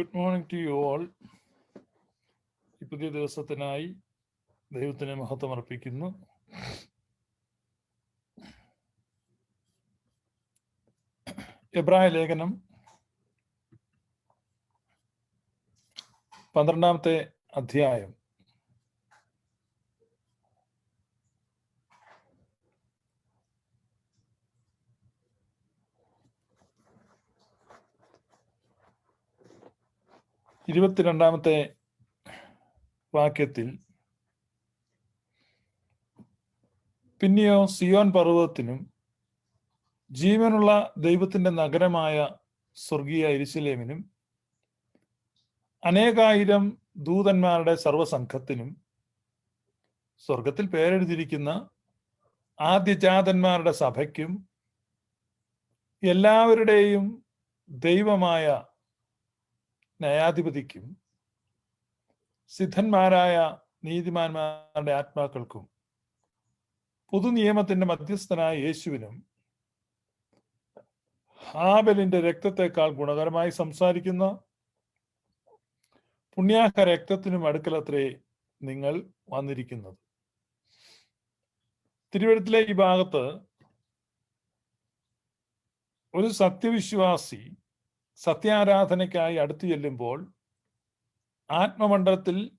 Good morning to you all ഈ പുതിയ ദിവസത്തിനായി ദൈവത്തിന് മഹത്വം അർപ്പിക്കുന്നു. എബ്രായ ലേഖനം പന്ത്രണ്ടാമത്തെ അധ്യായം. ഇരുപത്തിരണ്ടാമത്തെ വാക്യത്തിൽ പിന്നെയോ സിയോൻ പർവതത്തിനും ജീവനുള്ള ദൈവത്തിന്റെ നഗരമായ സ്വർഗീയ ഇരിശിലേമിനും അനേകായിരം ദൂതന്മാരുടെ സർവസംഘത്തിനും സ്വർഗത്തിൽ പേരെഴുതിയിരിക്കുന്ന ആദ്യജാതന്മാരുടെ സഭയ്ക്കും എല്ലാവരുടെയും ദൈവമായ ന്യായാധിപതിക്കും സിദ്ധന്മാരായ നീതിമാന്മാരുടെ ആത്മാക്കൾക്കും പുതുനിയമത്തിന്റെ മധ്യസ്ഥനായ യേശുവിനും ഹാബലിന്റെ രക്തത്തെക്കാൾ ഗുണകരമായി സംസാരിക്കുന്ന പുണ്യാഹ രക്തത്തിനും അടുക്കലത്രേ നിങ്ങൾ വന്നിരിക്കുന്നത്. തിരുവഴുത്തിലെ ഈ ഭാഗത്ത് ഒരു സത്യവിശ്വാസി സത്യാരാധനയ്ക്കായി അടുത്തു ചെല്ലുമ്പോൾ ആത്മമണ്ഡലത്തിൽ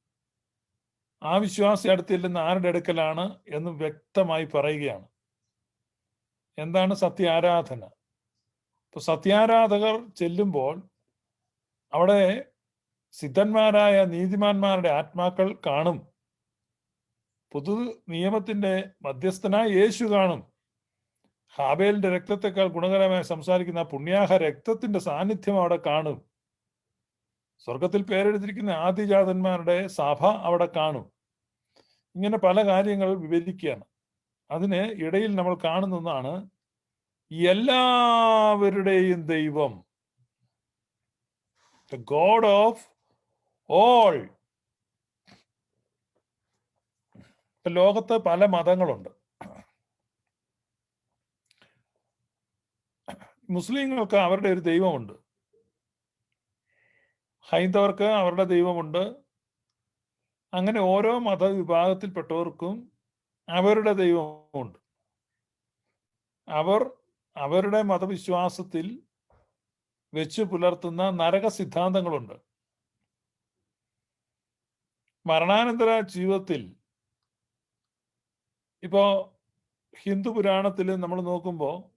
ആ വിശ്വാസി അടുത്ത് ചെല്ലുന്ന ആരുടെ അടുക്കലാണ് എന്ന് വ്യക്തമായി പറയുകയാണ്. എന്താണ് സത്യാരാധന? ഇപ്പൊ സത്യാരാധകർ ചെല്ലുമ്പോൾ അവിടെ സിദ്ധന്മാരായ നീതിമാന്മാരുടെ ആത്മാക്കൾ കാണും. പുതു നിയമത്തിന്റെ മധ്യസ്ഥനായ യേശു കാണും. ഹാബേലിന്റെ രക്തത്തെക്കാൾ ഗുണകരമായി സംസാരിക്കുന്ന പുണ്യാഹ രക്തത്തിന്റെ സാന്നിധ്യം അവിടെ കാണും. സ്വർഗത്തിൽ പേരെടുത്തിരിക്കുന്ന ആദിജാതന്മാരുടെ സഭ അവിടെ കാണും. ഇങ്ങനെ പല കാര്യങ്ങൾ വിവരിക്കുകയാണ്. അതിന് ഇടയിൽ നമ്മൾ കാണുന്നതാണ് എല്ലാവരുടെയും ദൈവം. ദ ഗോഡ് ഓഫ് ഓൾ ലോകത്ത് പല മതങ്ങളുണ്ട്. മുസ്ലിങ്ങൾക്ക് അവരുടെ ഒരു ദൈവമുണ്ട്. ഹൈന്ദവർക്ക് അവരുടെ ദൈവമുണ്ട്. അങ്ങനെ ഓരോ മതവിഭാഗത്തിൽപ്പെട്ടവർക്കും അവരുടെ ദൈവമുണ്ട്. അവർ അവരുടെ മതവിശ്വാസത്തിൽ വെച്ച് പുലർത്തുന്ന നരക സിദ്ധാന്തങ്ങളുണ്ട്. മരണാനന്തര ജീവിതത്തിൽ ഇപ്പോ ഹിന്ദു പുരാണത്തിൽ നമ്മൾ നോക്കുമ്പോൾ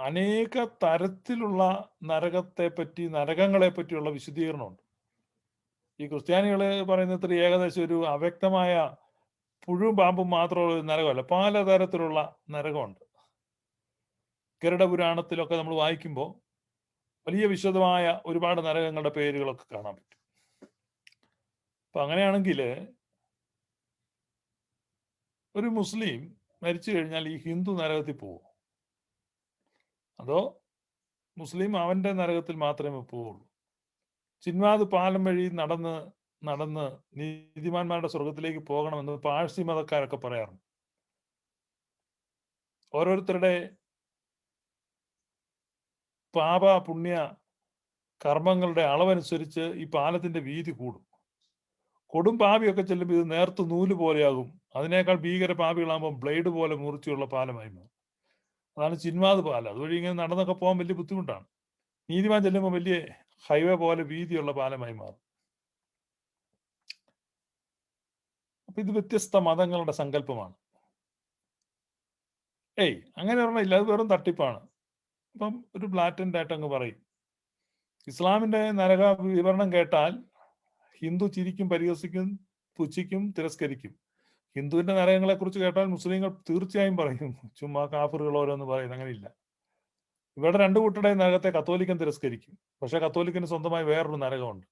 അനേക തരത്തിലുള്ള നരകത്തെ പറ്റി നരകങ്ങളെ പറ്റിയുള്ള വിശദീകരണമുണ്ട്. ഈ ക്രിസ്ത്യാനികൾ പറയുന്നത് ഏകദേശം ഒരു അവ്യക്തമായ പുഴുവും പാമ്പും മാത്രമുള്ള ഒരു നരകമല്ല. പലതരത്തിലുള്ള നരകമുണ്ട്. ഗരുഡ പുരാണത്തിലൊക്കെ നമ്മൾ വായിക്കുമ്പോൾ വലിയ വിശദമായ ഒരുപാട് നരകങ്ങളുടെ പേരുകളൊക്കെ കാണാൻ പറ്റും. അപ്പൊ അങ്ങനെയാണെങ്കിൽ ഒരു മുസ്ലിം മരിച്ചു കഴിഞ്ഞാൽ ഈ ഹിന്ദു നരകത്തിൽ പോകും അതോ മുസ്ലിം അവന്റെ നരകത്തിൽ മാത്രമേ പോവുള്ളൂ? ചിന്മാത് പാലം വഴി നടന്ന് നടന്ന് നീതിമാന്മാരുടെ സ്വർഗത്തിലേക്ക് പോകണമെന്ന് പാഴ്സി മതക്കാരൊക്കെ പറയാറുണ്ട്. ഓരോരുത്തരുടെ പാപ പുണ്യ കർമ്മങ്ങളുടെ അളവനുസരിച്ച് ഈ പാലത്തിന്റെ വീതി കൂടും. കൊടും പാപിയൊക്കെ ചെല്ലുമ്പോൾ ഇത് നേർത്ത് നൂൽ പോലെയാകും. അതിനേക്കാൾ ഭീകര പാപികളാകുമ്പോൾ ബ്ലേഡ് പോലെ മുറിച്ചുള്ള പാലമായി മാറും. അതാണ് ചിന്മാത് പാലം അതുവഴി ഇങ്ങനെ നടന്നൊക്കെ പോകാൻ വലിയ ബുദ്ധിമുട്ടാണ്. നീതിമാൻ ചെല്ലുമ്പോൾ വലിയ ഹൈവേ പോലെ വീതിയുള്ള പാലമായി മാറും. അപ്പൊ ഇത് വ്യത്യസ്ത മതങ്ങളുടെ സങ്കല്പമാണ്. ഏയ് അങ്ങനെ പറഞ്ഞില്ല അത് വെറും തട്ടിപ്പാണ്. ഇപ്പം ഒരു ബ്ലാറ്റന്റ് ആയിട്ട് അങ്ങ് പറയും. ഇസ്ലാമിന്റെ നരക വിവരണം കേട്ടാൽ ഹിന്ദു ചിരിക്കും പരിഹസിക്കും പുച്ഛിക്കും തിരസ്കരിക്കും. ഹിന്ദുവിന്റെ നരകങ്ങളെ കുറിച്ച് കേട്ടാൽ മുസ്ലിങ്ങൾ തീർച്ചയായും പറയും ചുമ്മാ കാഫറുകൾ ഓരോന്ന് പറയുന്നത് അങ്ങനെയില്ല. ഇവിടെ രണ്ടു കൂട്ടരുടെ നരകത്തെ കത്തോലിക്കൻ തിരസ്കരിക്കും. പക്ഷെ കത്തോലിക്കന് സ്വന്തമായി വേറൊരു നരകമുണ്ട്.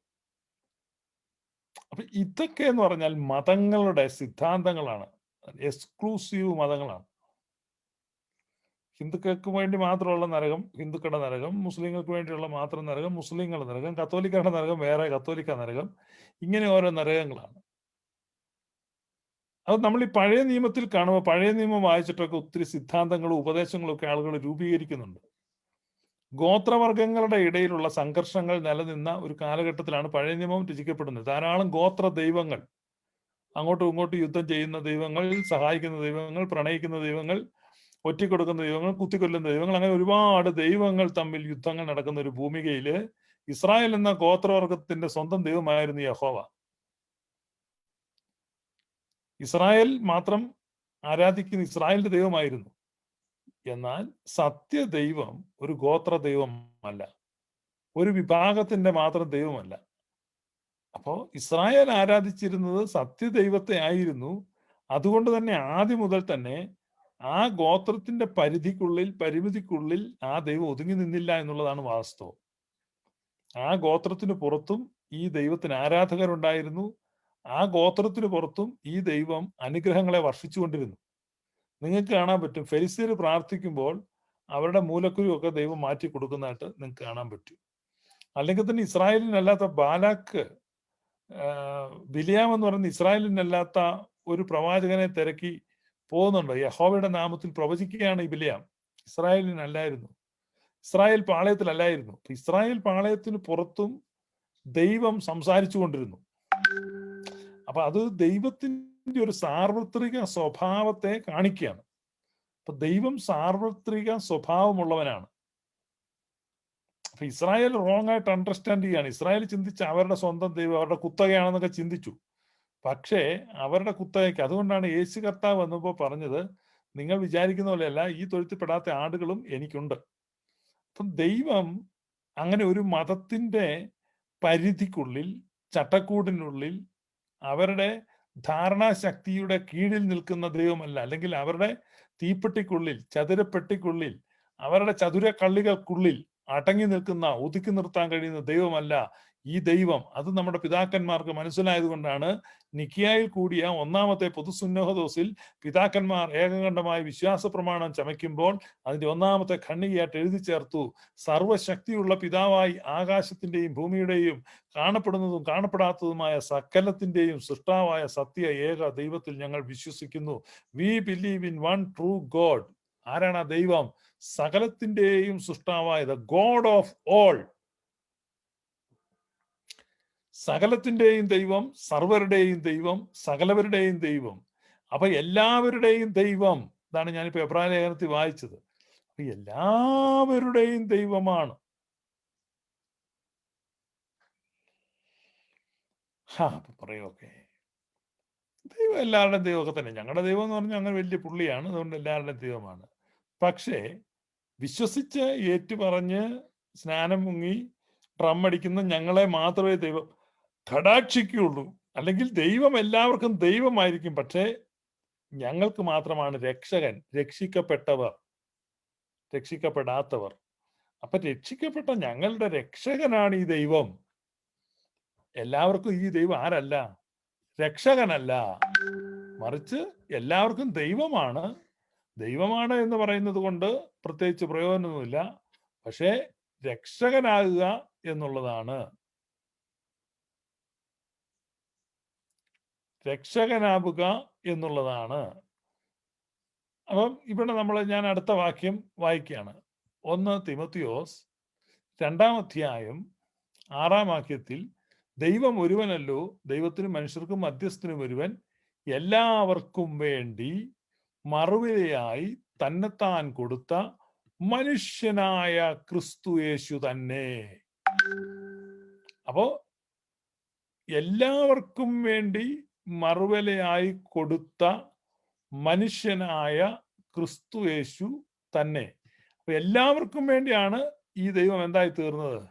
അപ്പൊ ഇതൊക്കെ എന്ന് പറഞ്ഞാൽ മതങ്ങളുടെ സിദ്ധാന്തങ്ങളാണ്. എക്സ്ക്ലൂസീവ് മതങ്ങളാണ്. ഹിന്ദുക്കൾക്ക് വേണ്ടി മാത്രമുള്ള നരകം ഹിന്ദുക്കളുടെ നരകം മുസ്ലിങ്ങൾക്ക് വേണ്ടിയുള്ള മാത്രം നരകം മുസ്ലിങ്ങളുടെ നരകം കത്തോലിക്കരുടെ നരകം വേറെ കത്തോലിക്ക നരകം. ഇങ്ങനെ ഓരോ നരകങ്ങളാണ്. അത് നമ്മൾ ഈ പഴയ നിയമത്തിൽ കാണുമ്പോൾ പഴയ നിയമം വായിച്ചിട്ടൊക്കെ ഒത്തിരി സിദ്ധാന്തങ്ങളും ഉപദേശങ്ങളും ഒക്കെ ആളുകൾ രൂപീകരിക്കുന്നുണ്ട്. ഗോത്രവർഗങ്ങളുടെ ഇടയിലുള്ള സംഘർഷങ്ങൾ നിലനിന്ന ഒരു കാലഘട്ടത്തിലാണ് പഴയ നിയമം രചിക്കപ്പെടുന്നത്. ധാരാളം ഗോത്ര ദൈവങ്ങൾ അങ്ങോട്ടും ഇങ്ങോട്ടും യുദ്ധം ചെയ്യുന്ന ദൈവങ്ങൾ സഹായിക്കുന്ന ദൈവങ്ങൾ പ്രണയിക്കുന്ന ദൈവങ്ങൾ ഒറ്റിക്കൊടുക്കുന്ന ദൈവങ്ങൾ കുത്തിക്കൊല്ലുന്ന ദൈവങ്ങൾ അങ്ങനെ ഒരുപാട് ദൈവങ്ങൾ തമ്മിൽ യുദ്ധങ്ങൾ നടക്കുന്ന ഒരു ഭൂമികയിൽ ഇസ്രായേൽ എന്ന ഗോത്രവർഗത്തിന്റെ സ്വന്തം ദൈവമായിരുന്നു യഹോവ. ഇസ്രായേൽ മാത്രം ആരാധിക്കുന്ന ഇസ്രായേലിന്റെ ദൈവമായിരുന്നു. എന്നാൽ സത്യ ദൈവം ഒരു ഗോത്ര ദൈവമല്ല ഒരു വിഭാഗത്തിന്റെ മാത്രം ദൈവമല്ല. അപ്പോൾ ഇസ്രായേൽ ആരാധിച്ചിരുന്നത് സത്യദൈവത്തെ ആയിരുന്നു. അതുകൊണ്ട് തന്നെ ആദ്യം മുതൽ തന്നെ ആ ഗോത്രത്തിന്റെ പരിധിക്കുള്ളിൽ പരിമിതിക്കുള്ളിൽ ആ ദൈവം ഒതുങ്ങി നിന്നില്ല എന്നുള്ളതാണ് വാസ്തവം. ആ ഗോത്രത്തിന് പുറത്തും ഈ ദൈവത്തിന് ആരാധകരുണ്ടായിരുന്നു. ആ ഗോത്രത്തിന് പുറത്തും ഈ ദൈവം അനുഗ്രഹങ്ങളെ വർഷിച്ചുകൊണ്ടിരുന്നു. നിങ്ങൾക്ക് കാണാൻ പറ്റും. ഫെരിസിയർ പ്രാർത്ഥിക്കുമ്പോൾ അവരുടെ മൂലക്കുരു ഒക്കെ ദൈവം മാറ്റി കൊടുക്കുന്നതായിട്ട് നിങ്ങൾക്ക് കാണാൻ പറ്റും. അല്ലെങ്കിൽ തന്നെ ഇസ്രായേലിനല്ലാത്ത ബാലാക്ക് ബിലിയാം എന്ന് പറയുന്ന ഇസ്രായേലിനല്ലാത്ത ഒരു പ്രവാചകനെ തിരക്കി പോകുന്നുണ്ട്. യഹോവയുടെ നാമത്തിൽ പ്രവചിക്കുകയാണ് ഈ ബിലിയാം. ഇസ്രായേലിനല്ലായിരുന്നു. ഇസ്രായേൽ പാളയത്തിലല്ലായിരുന്നു. ഇസ്രായേൽ പാളയത്തിന് പുറത്തും ദൈവം സംസാരിച്ചു കൊണ്ടിരുന്നു അപ്പൊ അത് ദൈവത്തിന്റെ ഒരു സാർവത്രിക സ്വഭാവത്തെ കാണിക്കുകയാണ്. അപ്പൊ ദൈവം സാർവത്രിക സ്വഭാവമുള്ളവനാണ്. അപ്പൊ ഇസ്രായേൽ റോങ് ആയിട്ട് അണ്ടർസ്റ്റാൻഡ് ചെയ്യാണ്. ഇസ്രായേൽ ചിന്തിച്ച അവരുടെ സ്വന്തം ദൈവം അവരുടെ കുത്തകയാണെന്നൊക്കെ ചിന്തിച്ചു. പക്ഷേ അവരുടെ കുത്തകയ്ക്ക് അതുകൊണ്ടാണ് യേശു കർത്താവ് വന്നപ്പോൾ പറഞ്ഞത് നിങ്ങൾ വിചാരിക്കുന്ന പോലെയല്ല ഈ തൊഴുത്തിൽപ്പെടാത്ത ആടുകളും എനിക്കുണ്ട്. അപ്പം ദൈവം അങ്ങനെ ഒരു മതത്തിന്റെ പരിധിക്കുള്ളിൽ ചട്ടക്കൂടിനുള്ളിൽ അവരുടെ ധാരണാശക്തിയുടെ കീഴിൽ നിൽക്കുന്ന ദൈവമല്ല. അല്ലെങ്കിൽ അവരുടെ തീപ്പെട്ടിക്കുള്ളിൽ ചതുരപ്പെട്ടിക്കുള്ളിൽ അവരുടെ ചതുര കള്ളികൾക്കുള്ളിൽ അടങ്ങി നിൽക്കുന്ന ഒതുക്കി നിർത്താൻ കഴിയുന്ന ദൈവമല്ല ഈ ദൈവം അത് നമ്മുടെ പിതാക്കന്മാർക്ക് മനസ്സിലായതുകൊണ്ടാണ് നിക്കിയായിൽ കൂടിയ ഒന്നാമത്തെ പൊതുസുന്നഹദോസിൽ പിതാക്കന്മാർ ഏകകണ്ഠമായി വിശ്വാസ പ്രമാണം ചമയ്ക്കുമ്പോൾ അതിന്റെ ഒന്നാമത്തെ ഖണ്ണികയായിട്ട് എഴുതി ചേർത്തു. സർവശക്തിയുള്ള പിതാവായി ആകാശത്തിന്റെയും ഭൂമിയുടെയും കാണപ്പെടുന്നതും കാണപ്പെടാത്തതുമായ സകലത്തിന്റെയും സൃഷ്ടാവായ സത്യ ഏക ദൈവത്തിൽ ഞങ്ങൾ വിശ്വസിക്കുന്നു. We believe in one true God ആരാണ് ദൈവം? സകലത്തിന്റെയും സൃഷ്ടാവായ സൃഷ്ടാവായത് ഗോഡ് ഓഫ് ഓൾ സകലത്തിന്റെയും ദൈവം സർവരുടെയും ദൈവം സകലവരുടെയും ദൈവം. അപ്പൊ എല്ലാവരുടെയും ദൈവം ഇതാണ് ഞാനിപ്പോ എബ്രാഹിം ലേഖനത്തിൽ വായിച്ചത്. അപ്പൊ എല്ലാവരുടെയും ദൈവമാണ്. ഹാ അപ്പൊ പറയൊക്കെ ദൈവം എല്ലാവരുടെയും ദൈവമൊക്കെ തന്നെ. ഞങ്ങളുടെ ദൈവം എന്ന് പറഞ്ഞാൽ അങ്ങനെ വലിയ പുള്ളിയാണ് അതുകൊണ്ട് എല്ലാവരുടെയും ദൈവമാണ്. പക്ഷേ വിശ്വസിച്ച് ഏറ്റുപറഞ്ഞ് സ്നാനം മുങ്ങി ഡ്രം അടിക്കുന്ന ഞങ്ങളെ മാത്രമേ ദൈവം കടാക്ഷിക്കുള്ളൂ. അല്ലെങ്കിൽ ദൈവം എല്ലാവർക്കും ദൈവമായിരിക്കും. പക്ഷേ ഞങ്ങൾക്ക് മാത്രമാണ് രക്ഷകൻ രക്ഷിക്കപ്പെട്ടവർ രക്ഷിക്കപ്പെടാത്തവർ. അപ്പൊ രക്ഷിക്കപ്പെട്ട ഞങ്ങളുടെ രക്ഷകനാണ് ഈ ദൈവം. എല്ലാവർക്കും ഈ ദൈവം ആരല്ല? രക്ഷകനല്ല. മറിച്ച് എല്ലാവർക്കും ദൈവമാണ്. ദൈവമാണ് എന്ന് പറയുന്നത് കൊണ്ട് പ്രത്യേകിച്ച് പ്രയോജനമൊന്നുമില്ല. പക്ഷേ രക്ഷകനാകുക എന്നുള്ളതാണ്. രക്ഷകനാവുക എന്നുള്ളതാണ്. അപ്പം ഇവിടെ നമ്മൾ ഞാൻ അടുത്ത വാക്യം വായിക്കുകയാണ്. ഒന്ന് തിമത്തിയോസ് രണ്ടാം അധ്യായം ആറാം വാക്യത്തിൽ ദൈവം ഒരുവനല്ലോ ദൈവത്തിനും മനുഷ്യർക്കും മധ്യസ്ഥനും ഒരുവൻ എല്ലാവർക്കും വേണ്ടി മറുവിലയായി തന്നെത്താൻ കൊടുത്ത മനുഷ്യനായ ക്രിസ്തു യേശു തന്നെ. അപ്പോ എല്ലാവർക്കും വേണ്ടി മറുവിലയായി കൊടുത്ത മനുഷ്യനായ ക്രിസ്തു യേശു തന്നെ. അപ്പൊ എല്ലാവർക്കും വേണ്ടിയാണ് ഈ ദൈവം എന്തായി തീർന്നത്?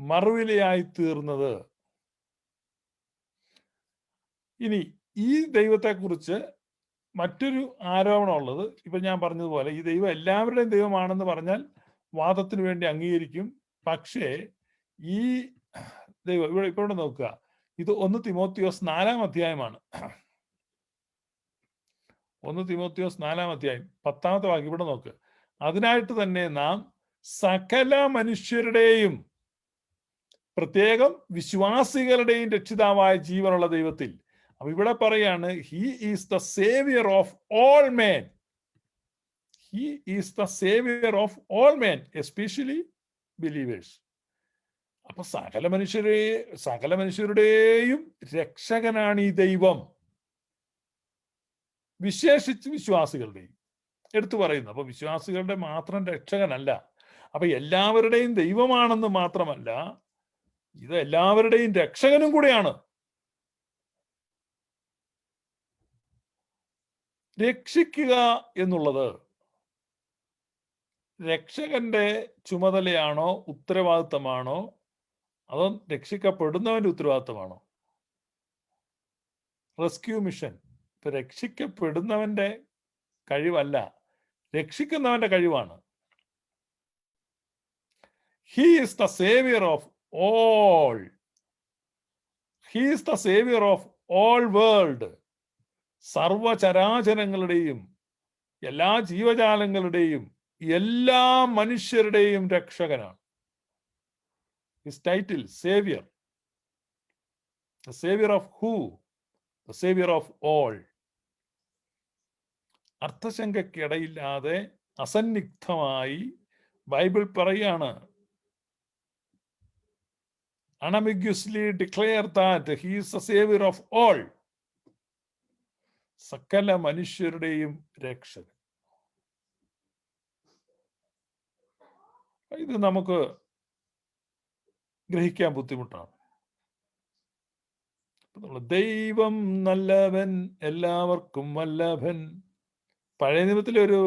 മറുവിലയായി തീർന്നത്. ഇനി ഈ ദൈവത്തെക്കുറിച്ച് മറ്റൊരു ആരോപണം ഉള്ളത്. ഇപ്പൊ ഞാൻ പറഞ്ഞതുപോലെ ഈ ദൈവം എല്ലാവരുടെയും ദൈവമാണെന്ന് പറഞ്ഞാൽ വാദത്തിന് വേണ്ടി അംഗീകരിക്കും. പക്ഷേ ഈ ദൈവം ഇവിടെ ഇപ്പോൾ നോക്കുക. ഇത് ഒന്ന് തിമോത്തിയോസ് നാലാം അധ്യായമാണ്. ഒന്ന് തിമോത്തിയോസ് നാലാം അധ്യായം പത്താമത്തെ വാക്യം ഇവിടെ നോക്ക്. അതിനായിട്ട് തന്നെ നാം സകല മനുഷ്യരുടെയും പ്രത്യേകം വിശ്വാസികളുടെയും രക്ഷിതാവായ ജീവനുള്ള ദൈവത്തിൽ. അപ്പൊ ഇവിടെ പറയാണ് he is the saviour of all men he is the saviour of all men especially believers അപ്പൊ സകല മനുഷ്യരെ സകല മനുഷ്യരുടെയും രക്ഷകനാണ് ഈ ദൈവം. വിശേഷിച്ച് വിശ്വാസികളുടെയും. എടുത്തു പറയുന്നു. അപ്പൊ വിശ്വാസികളുടെ മാത്രം രക്ഷകനല്ല. അപ്പൊ എല്ലാവരുടെയും ദൈവമാണെന്ന് മാത്രമല്ല ഇത് എല്ലാവരുടെയും രക്ഷകനും കൂടെയാണ്. രക്ഷിക്കുക എന്നുള്ളത് രക്ഷകന്റെ ചുമതലയാണോ ഉത്തരവാദിത്തമാണോ അതോ രക്ഷിക്കപ്പെടുന്നവന്റെ ഉത്തരവാദിത്വമാണോ? റെസ്ക്യൂ മിഷൻ ഇപ്പൊ രക്ഷിക്കപ്പെടുന്നവന്റെ കഴിവല്ല രക്ഷിക്കുന്നവന്റെ കഴിവാണ്. He the saviour of all he the saviour of all world സർവചരാചരങ്ങളുടെയും എല്ലാ ജീവജാലങ്ങളുടെയും എല്ലാ മനുഷ്യരുടെയും രക്ഷകനാണ്. His title, Savior. The Savior of who? The Savior of all. അർത്ഥശങ്കയ്ക്കിടയില്ലാതെ അസന്നിഗ്ധമായി ബൈബിൾ പറയാണ് unambiguously declare that he is the saviour of all സകല മനുഷ്യരുടെയും രക്ഷകൻ ഇത് നമുക്ക് ഗ്രഹിക്കാൻ ബുദ്ധിമുട്ടാണ്. ദൈവം നല്ലവൻ എല്ലാവർക്കും വല്ലഭൻ. പഴയ നിയമത്തിലെ ഒരു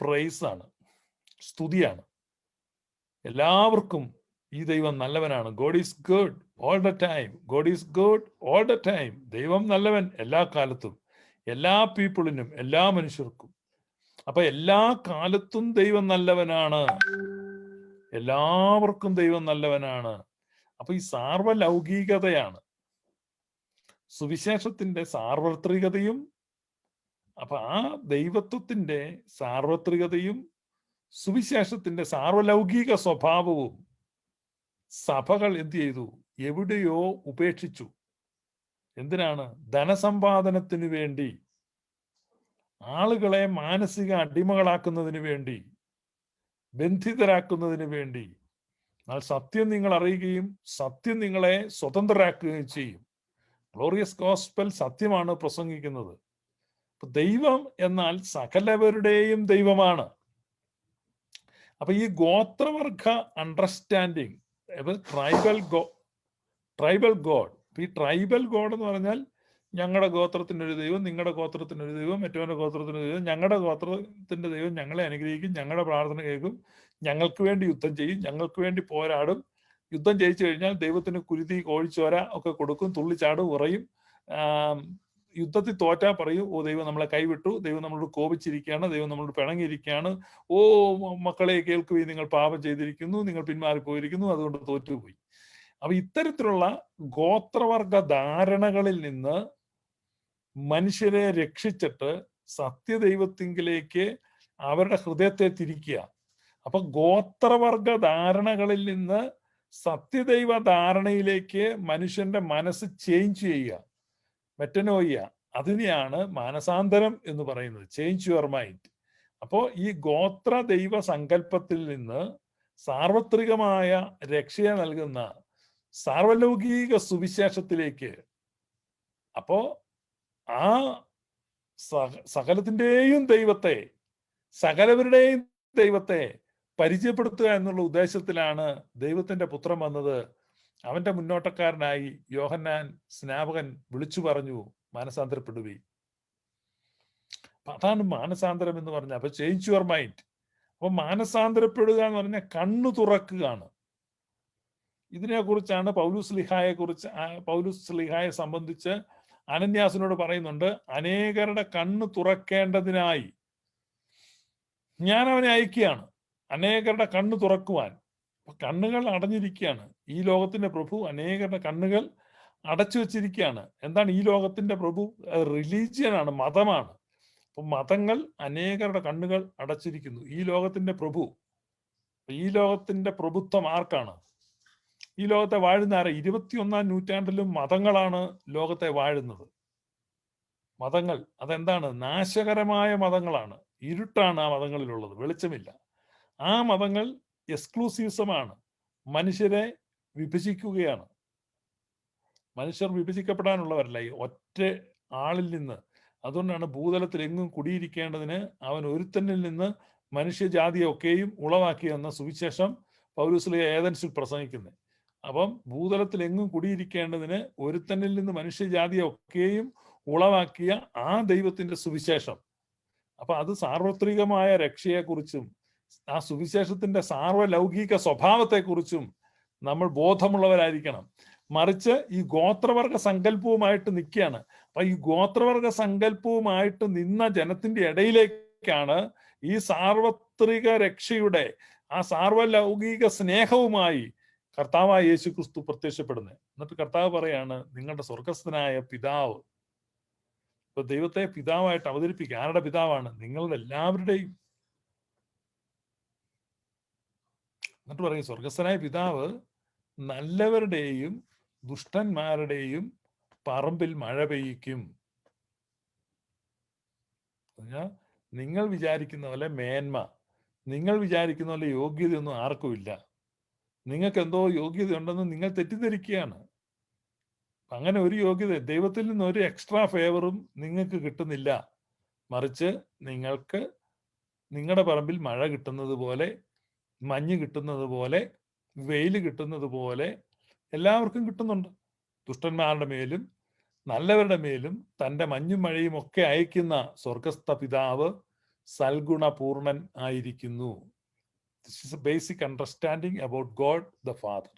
പ്രൈസാണ് സ്തുതിയാണ്. എല്ലാവർക്കും ഈ ദൈവം നല്ലവനാണ്. God is good all the time God is good all the time ദൈവം നല്ലവൻ എല്ലാ കാലത്തും എല്ലാ പീപ്പിളിനും എല്ലാ മനുഷ്യർക്കും. അപ്പൊ എല്ലാ കാലത്തും ദൈവം നല്ലവനാണ്. എല്ലാവർക്കും ദൈവം നല്ലവനാണ്. അപ്പൊ ഈ സാർവലൗകികതയാണ്. സുവിശേഷത്തിന്റെ സാർവത്രികതയും അപ്പൊ ആ ദൈവത്വത്തിന്റെ സാർവത്രികതയും സുവിശേഷത്തിന്റെ സാർവലൗകിക സ്വഭാവവും സഭകൾ എന്ത് ചെയ്തു? എവിടെയോ ഉപേക്ഷിച്ചു. എന്തിനാണ്? ധനസമ്പാദനത്തിന് വേണ്ടി. ആളുകളെ മാനസിക അടിമകളാക്കുന്നതിന് വേണ്ടി. ബന്ധിതരാക്കുന്നതിന് വേണ്ടി. എന്നാൽ സത്യം നിങ്ങൾ അറിയുകയും സത്യം നിങ്ങളെ സ്വതന്ത്രരാക്കുകയും ചെയ്യും. ഗ്ലോറിയസ് ഗോസ്പൽ സത്യമാണ് പ്രസംഗിക്കുന്നത്. ദൈവം എന്നാൽ സകലവരുടെയും ദൈവമാണ്. അപ്പൊ ഈ ഗോത്രവർഗ understanding tribal go tribal God ഈ ട്രൈബൽ ഗോഡ് എന്ന് പറഞ്ഞാൽ ഞങ്ങളുടെ ഗോത്രത്തിന്റെ ഒരു ദൈവം നിങ്ങളുടെ ഗോത്രത്തിന്റെ ഒരു ദൈവം മറ്റവന്റെ ഗോത്രത്തിന്റെ ദൈവം ഞങ്ങളുടെ ഗോത്രത്തിന്റെ ദൈവം ഞങ്ങളെ അനുഗ്രഹിക്കും ഞങ്ങളുടെ പ്രാർത്ഥന കേൾക്കും ഞങ്ങൾക്ക് വേണ്ടി യുദ്ധം ചെയ്യും ഞങ്ങൾക്ക് വേണ്ടി പോരാടും. യുദ്ധം ജയിച്ചു കഴിഞ്ഞാൽ ദൈവത്തിന് കുരുതി കോഴിച്ചോര ഒക്കെ കൊടുക്കും തുള്ളിച്ചാടും ഉറയും. യുദ്ധത്തിൽ തോറ്റാ പറയും ഓ ദൈവം നമ്മളെ കൈവിട്ടു ദൈവം നമ്മളോട് കോപിച്ചിരിക്കുകയാണ് ദൈവം നമ്മളോട് പിണങ്ങിയിരിക്കുകയാണ്. ഓ മക്കളെ കേൾക്കുകയും നിങ്ങൾ പാപം ചെയ്തിരിക്കുന്നു നിങ്ങൾ പിന്മാറി പോയിരിക്കുന്നു അതുകൊണ്ട് തോറ്റുപോയി. അപ്പൊ ഇത്തരത്തിലുള്ള ഗോത്രവർഗ ധാരണകളിൽ നിന്ന് മനുഷ്യരെ രക്ഷിച്ചിട്ട് സത്യദൈവത്തിങ്കിലേക്ക് അവരുടെ ഹൃദയത്തെ തിരിക്കുക. അപ്പൊ ഗോത്രവർഗ ധാരണകളിൽ നിന്ന് സത്യദൈവ ധാരണയിലേക്ക് മനുഷ്യന്റെ മനസ്സ് ചേഞ്ച് ചെയ്യുക. മെറ്റനോയ്യ അതിനെയാണ് മാനസാന്തരം എന്ന് പറയുന്നത്. ചേഞ്ച് യുവർ മൈൻഡ് അപ്പോൾ ഈ ഗോത്ര ദൈവ സങ്കല്പത്തിൽ നിന്ന് സാർവത്രികമായ രക്ഷയെ നൽകുന്ന സാർവലൗകിക സുവിശേഷത്തിലേക്ക്. അപ്പോ ആ സകലത്തിന്റെയും ദൈവത്തെ സകലവരുടെയും ദൈവത്തെ പരിചയപ്പെടുത്തുക എന്നുള്ള ഉദ്ദേശത്തിലാണ് ദൈവത്തിന്റെ പുത്രൻ വന്നത്. അവന്റെ മുന്നോട്ടക്കാരനായി യോഹന്നാൻ സ്നാപകൻ വിളിച്ചു പറഞ്ഞു മാനസാന്തരപ്പെടുവി അതാണ് മാനസാന്തരം എന്ന് പറഞ്ഞ അപ്പൊ ചേഞ്ച് യുവർ മൈൻഡ് അപ്പൊ മാനസാന്തരപ്പെടുക എന്ന് പറഞ്ഞാൽ കണ്ണു തുറക്കുകയാണ്. ഇതിനെ കുറിച്ചാണ് പൗലൂസ് ലിഹായെ കുറിച്ച് പൗലൂസ് ലിഹായെ സംബന്ധിച്ച് അനന്യാസിനോട് പറയുന്നുണ്ട് അനേകരുടെ കണ്ണ് തുറക്കേണ്ടതിനായി ഞാൻ അവനെ അയക്കുകയാണ്. അനേകരുടെ കണ്ണ് തുറക്കുവാൻ. കണ്ണുകൾ അടഞ്ഞിരിക്കുകയാണ്. ഈ ലോകത്തിന്റെ പ്രഭു അനേകരുടെ കണ്ണുകൾ അടച്ചു വെച്ചിരിക്കുകയാണ്. എന്താണ് ഈ ലോകത്തിന്റെ പ്രഭു? റിലീജിയനാണ് മതമാണ്. അപ്പൊ മതങ്ങൾ അനേകരുടെ കണ്ണുകൾ അടച്ചിരിക്കുന്നു. ഈ ലോകത്തിന്റെ പ്രഭു ഈ ലോകത്തിന്റെ പ്രഭുത്വം ആർക്കാണ്? ഈ ലോകത്തെ വാഴുന്ന ആരെ? ഇരുപത്തിയൊന്നാം നൂറ്റാണ്ടിലും മതങ്ങളാണ് ലോകത്തെ വാഴുന്നത്. മതങ്ങൾ അതെന്താണ്? നാശകരമായ മതങ്ങളാണ്. ഇരുട്ടാണ് ആ മതങ്ങളിലുള്ളത്. വെളിച്ചമില്ല. ആ മതങ്ങൾ എക്സ്ക്ലൂസീവ്സമാണ്. മനുഷ്യരെ വിഭജിക്കുകയാണ്. മനുഷ്യർ വിഭജിക്കപ്പെടാനുള്ളവരല്ല. ഈ ഒറ്റ ആളിൽ നിന്ന്. അതുകൊണ്ടാണ് ഭൂതലത്തിൽ എങ്ങും കുടിയിരിക്കേണ്ടതിന് അവൻ ഒരുത്തനിൽ നിന്ന് മനുഷ്യജാതിയൊക്കെയും ഉളവാക്കി ഉളവാക്കിയെന്ന സുവിശേഷം പൗരൂസിലെ ഏതൻസിൽ പ്രസംഗിക്കുന്നത്? അപ്പം ഭൂതലത്തിൽ എങ്ങും കുടിയിരിക്കേണ്ടതിന് ഒരുത്തനിൽ നിന്ന് മനുഷ്യജാതിയെ ഒക്കെയും ഉളവാക്കിയ ആ ദൈവത്തിന്റെ സുവിശേഷം. അപ്പൊ അത് സാർവത്രികമായ രക്ഷയെക്കുറിച്ചും ആ സുവിശേഷത്തിന്റെ സാർവലൗകിക സ്വഭാവത്തെക്കുറിച്ചും നമ്മൾ ബോധമുള്ളവരായിരിക്കണം. മറിച്ച് ഈ ഗോത്രവർഗ സങ്കല്പവുമായിട്ട് നിൽക്കുകയാണ്. അപ്പൊ ഈ ഗോത്രവർഗ സങ്കല്പവുമായിട്ട് നിന്ന ജനത്തിന്റെ ഇടയിലേക്കാണ് ഈ സാർവത്രിക രക്ഷയുടെ ആ സാർവലൗകിക സ്നേഹവുമായി കർത്താവായ യേശു ക്രിസ്തു പ്രത്യക്ഷപ്പെടുന്നത് എന്നിട്ട് കർത്താവ് പറയാണ് നിങ്ങളുടെ സ്വർഗസ്ഥനായ പിതാവ്. ഇപ്പൊ ദൈവത്തെ പിതാവായിട്ട് അവതരിപ്പിക്കുക. ആരുടെ പിതാവാണ്? നിങ്ങളുടെ എല്ലാവരുടെയും. എന്നിട്ട് പറയും സ്വർഗസ്ഥനായ പിതാവ് നല്ലവരുടെയും ദുഷ്ടന്മാരുടെയും പറമ്പിൽ മഴ പെയ്യിക്കും. നിങ്ങൾ വിചാരിക്കുന്ന പോലെ മേന്മ നിങ്ങൾ വിചാരിക്കുന്ന പോലെ യോഗ്യതയൊന്നും ആർക്കുമില്ല നിങ്ങൾക്ക് എന്തോ യോഗ്യത ഉണ്ടെന്ന് നിങ്ങൾ തെറ്റിദ്ധരിക്കുകയാണ്. അങ്ങനെ ഒരു യോഗ്യത ദൈവത്തിൽ നിന്ന് ഒരു എക്സ്ട്രാ ഫേവറും നിങ്ങൾക്ക് കിട്ടുന്നില്ല. മറിച്ച് നിങ്ങൾക്ക് നിങ്ങളുടെ പറമ്പിൽ മഴ കിട്ടുന്നത് പോലെ മഞ്ഞ് കിട്ടുന്നത് പോലെ വെയിൽ കിട്ടുന്നത് പോലെ എല്ലാവർക്കും കിട്ടുന്നുണ്ട്. ദുഷ്ടന്മാരുടെ മേലും നല്ലവരുടെ മേലും തന്റെ മഞ്ഞും മഴയും ഒക്കെ അയക്കുന്ന സ്വർഗസ്ഥ പിതാവ് സൽഗുണപൂർണൻ ആയിരിക്കുന്നു. This is a basic understanding about God the father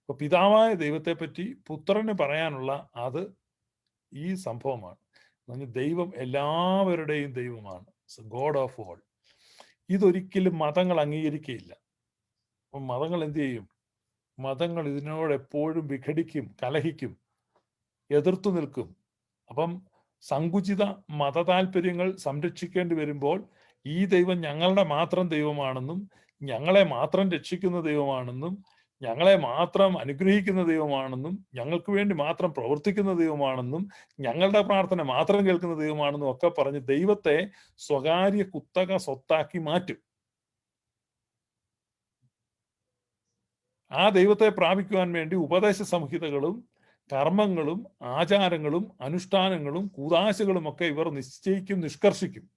അപ്പൊ പിതാവായ ദൈവത്തെ പറ്റി പുത്രന് പറയാനുള്ള അത് ഈ സംഭവമാണ്. ദൈവം എല്ലാവരുടെയും ദൈവമാണ്. ഗോഡ് ഓഫ് ഓൾ ഇതൊരിക്കലും മതങ്ങൾ അംഗീകരിക്കുകയില്ല അപ്പം മതങ്ങൾ എന്ത് ചെയ്യും? മതങ്ങൾ ഇതിനോട് എപ്പോഴും വിഘടിക്കും കലഹിക്കും എതിർത്തു നിൽക്കും. അപ്പം സങ്കുചിത മത താല്പര്യങ്ങൾ സംരക്ഷിക്കേണ്ടി വരുമ്പോൾ ഈ ദൈവം ഞങ്ങളുടെ മാത്രം ദൈവമാണെന്നും ഞങ്ങളെ മാത്രം രക്ഷിക്കുന്ന ദൈവമാണെന്നും ഞങ്ങളെ മാത്രം അനുഗ്രഹിക്കുന്ന ദൈവമാണെന്നും ഞങ്ങൾക്ക് വേണ്ടി മാത്രം പ്രവർത്തിക്കുന്ന ദൈവമാണെന്നും ഞങ്ങളുടെ പ്രാർത്ഥന മാത്രം കേൾക്കുന്ന ദൈവമാണെന്നും ഒക്കെ പറഞ്ഞ് ദൈവത്തെ സ്വകാര്യ കുത്തക സ്വത്താക്കി മാറ്റും. ആ ദൈവത്തെ പ്രാപിക്കുവാൻ വേണ്ടി ഉപദേശ സംഹിതകളും കർമ്മങ്ങളും ആചാരങ്ങളും അനുഷ്ഠാനങ്ങളും കൂതാശകളും ഒക്കെ ഇവർ നിശ്ചയിക്കും നിഷ്കർഷിക്കും.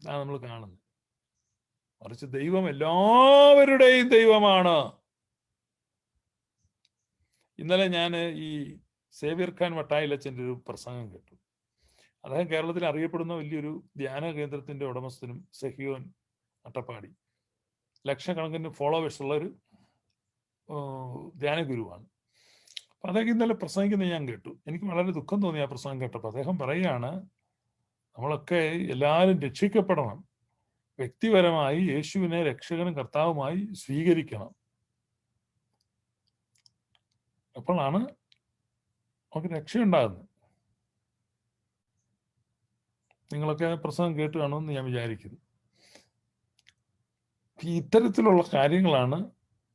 നമ്മൾ കാണുന്നത്. മറിച്ച് ദൈവം എല്ലാവരുടെയും ദൈവമാണ്. ഇന്നലെ ഞാൻ ഈ സേവിയർ ഖാൻ വട്ടായിലച്ചന്റെ ഒരു പ്രസംഗം കേട്ടു. അദ്ദേഹം കേരളത്തിൽ അറിയപ്പെടുന്ന വലിയൊരു ധ്യാന കേന്ദ്രത്തിന്റെ ഉടമസ്ഥനും സഹിയോൻ അട്ടപ്പാടി. ലക്ഷക്കണക്കിന് ഫോളോവേഴ്സ് ഉള്ള ഒരു ധ്യാന ഗുരുവാണ്. അപ്പൊ അദ്ദേഹം ഇന്നലെ പ്രസംഗിക്കുന്നത് ഞാൻ കേട്ടു. എനിക്ക് വളരെ ദുഃഖം തോന്നി ആ പ്രസംഗം കേട്ടപ്പോൾ. അദ്ദേഹം പറയുകയാണ് നമ്മളൊക്കെ എല്ലാവരും രക്ഷിക്കപ്പെടണം. വ്യക്തിപരമായി യേശുവിനെ രക്ഷകനും കർത്താവുമായി സ്വീകരിക്കണം. അപ്പോഴാണ് നമുക്ക് രക്ഷയുണ്ടാകുന്നത്. നിങ്ങളൊക്കെ പ്രസംഗം കേട്ട് കാണുമെന്ന് ഞാൻ വിചാരിക്കുന്നു. ഇത്തരത്തിലുള്ള കാര്യങ്ങളാണ്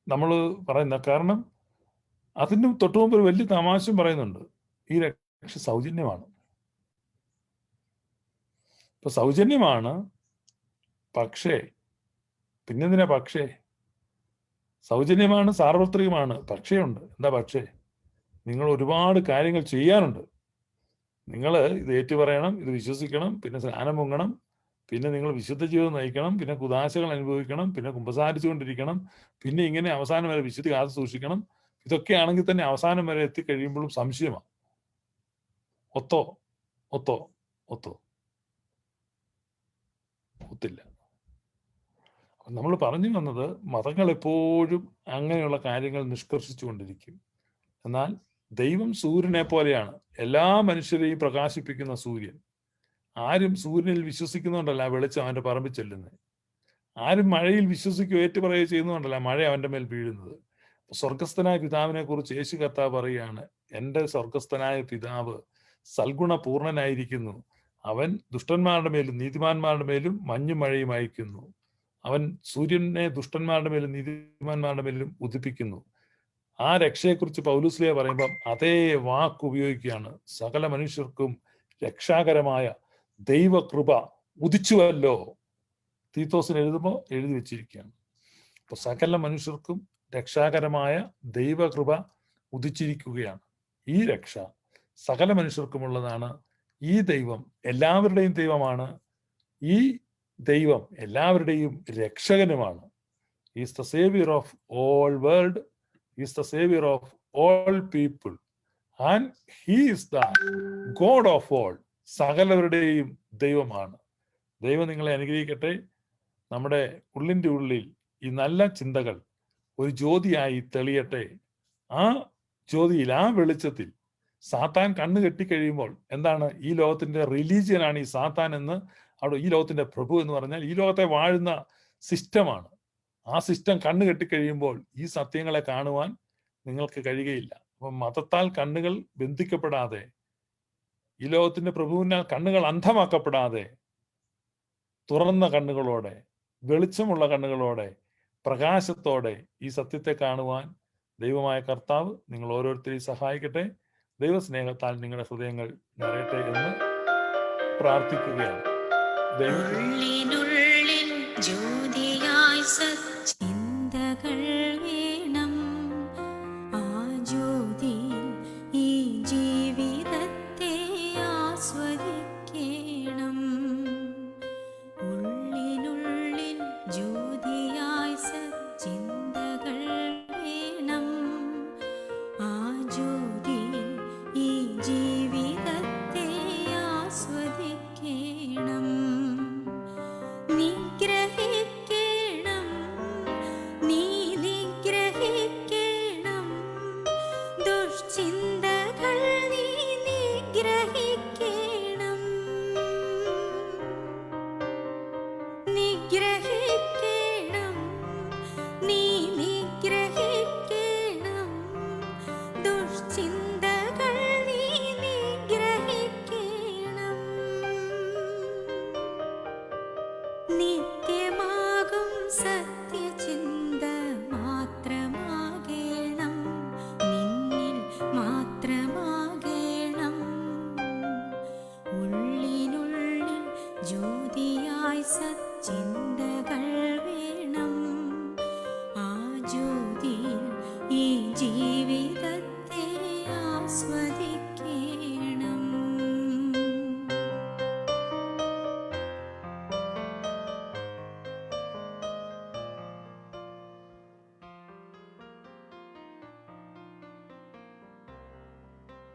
നമ്മൾ പറയുന്നത്. കാരണം അതിന് തൊട്ടു മുമ്പ് വലിയ തമാശയും പറയുന്നുണ്ട്. ഈ രക്ഷ സൗജന്യമാണ്. ഇപ്പൊ സൗജന്യമാണ് പക്ഷേ പിന്നെന്തിനാ പക്ഷേ? സൗജന്യമാണ് സാർവത്രികമാണ് പക്ഷേയുണ്ട്. എന്താ പക്ഷേ? നിങ്ങൾ ഒരുപാട് കാര്യങ്ങൾ ചെയ്യാനുണ്ട്. നിങ്ങൾ ഇത് ഏറ്റുപറയണം ഇത് വിശ്വസിക്കണം പിന്നെ സ്നാനം പൊങ്ങണം പിന്നെ നിങ്ങൾ വിശുദ്ധ ജീവിതം നയിക്കണം പിന്നെ കുദാശകൾ അനുഭവിക്കണം പിന്നെ കുമ്പസാരിച്ചുകൊണ്ടിരിക്കണം പിന്നെ ഇങ്ങനെ അവസാനം വരെ വിശുദ്ധി കാത്തു സൂക്ഷിക്കണം. ഇതൊക്കെ ആണെങ്കിൽ തന്നെ അവസാനം വരെ എത്തിക്കഴിയുമ്പോഴും സംശയമാണ് ഒത്തോ ഒത്തോ ഒത്തോ. ഒത്തില്ല. നമ്മൾ പറഞ്ഞു വന്നത് മതങ്ങൾ എപ്പോഴും അങ്ങനെയുള്ള കാര്യങ്ങൾ നിഷ്കർഷിച്ചുകൊണ്ടിരിക്കും. എന്നാൽ ദൈവം സൂര്യനെ പോലെയാണ്. എല്ലാ മനുഷ്യരെയും പ്രകാശിപ്പിക്കുന്ന സൂര്യൻ. ആരും സൂര്യനിൽ വിശ്വസിക്കുന്നുണ്ടല്ല വെളിച്ചം അവന്റെ പറമ്പിൽ ചെല്ലുന്നത്. ആരും മഴയിൽ വിശ്വസിക്കുകയോ ഏറ്റുപറയുകയോ ചെയ്യുന്നുണ്ടല്ല മഴ അവന്റെ മേൽ വീഴുന്നത്. സ്വർഗസ്ഥനായ പിതാവിനെ കുറിച്ച് യേശു കർത്താവ് പറയുകയാണ് എന്റെ സ്വർഗസ്ഥനായ പിതാവ് സൽഗുണ പൂർണനായിരിക്കുന്നു അവൻ ദുഷ്ടന്മാരുടെ മേലും നീതിമാന്മാരുടെ മേലും മഞ്ഞും മഴയും അയക്കുന്നു അവൻ സൂര്യനെ ദുഷ്ടന്മാരുടെ മേലും നീതിമാന്മാരുടെ മേലും ഉദിപ്പിക്കുന്നു. ആ രക്ഷയെക്കുറിച്ച് പൗലൂസ്ലിയ പറയുമ്പം അതേ വാക്ക് ഉപയോഗിക്കുകയാണ്. സകല മനുഷ്യർക്കും രക്ഷാകരമായ ദൈവകൃപ ഉദിച്ചുവല്ലോ. തീത്തോസിന് എഴുതുമ്പോൾ എഴുതി വെച്ചിരിക്കുകയാണ്. അപ്പൊ സകല മനുഷ്യർക്കും രക്ഷാകരമായ ദൈവകൃപ ഉദിച്ചിരിക്കുകയാണ്. ഈ രക്ഷ സകല മനുഷ്യർക്കുമുള്ളതാണ്. ഈ ദൈവം എല്ലാവരുടെയും ദൈവമാണ്. ഈ ദൈവം എല്ലാവരുടെയും രക്ഷകനുമാണ്. Is the saviour of all world is the saviour of all people and he is the God of all സകലവരുടെയും ദൈവമാണ്. ദൈവം നിങ്ങളെ അനുഗ്രഹിക്കട്ടെ. നമ്മുടെ ഉള്ളിന്റെ ഉള്ളിൽ ഈ നല്ല ചിന്തകൾ ഒരു ജ്യോതിയായി തെളിയട്ടെ. ആ ജ്യോതിയിൽ ആ വെളിച്ചത്തിൽ സാത്താൻ കണ്ണ് കെട്ടിക്കഴിയുമ്പോൾ എന്താണ്? ഈ ലോകത്തിന്റെ റിലീജിയനാണ് ഈ സാത്താൻ എന്ന് അവിടെ ഈ ലോകത്തിന്റെ പ്രഭു എന്ന് പറഞ്ഞാൽ ഈ ലോകത്തെ വാഴുന്ന സിസ്റ്റമാണ്. ആ സിസ്റ്റം കണ്ണ് കെട്ടിക്കഴിയുമ്പോൾ ഈ സത്യങ്ങളെ കാണുവാൻ നിങ്ങൾക്ക് കഴിയുകയില്ല. അപ്പം മതത്താൽ കണ്ണുകൾ ബന്ധിക്കപ്പെടാതെ ഈ ലോകത്തിന്റെ പ്രഭുവിനാൽ കണ്ണുകൾ അന്ധമാക്കപ്പെടാതെ തുറന്ന കണ്ണുകളോടെ വെളിച്ചമുള്ള കണ്ണുകളോടെ പ്രകാശത്തോടെ ഈ സത്യത്തെ കാണുവാൻ ദൈവമായ കർത്താവ് നിങ്ങൾ ഓരോരുത്തരെയും സഹായിക്കട്ടെ. ദൈവസ്നേഹത്താൽ നിങ്ങളുടെ ഹൃദയങ്ങൾ നിറയട്ടെ എന്ന് പ്രാർത്ഥിക്കുകയാണ്. ഉള്ളിനുള്ളിൽ ജ്യോതിയായി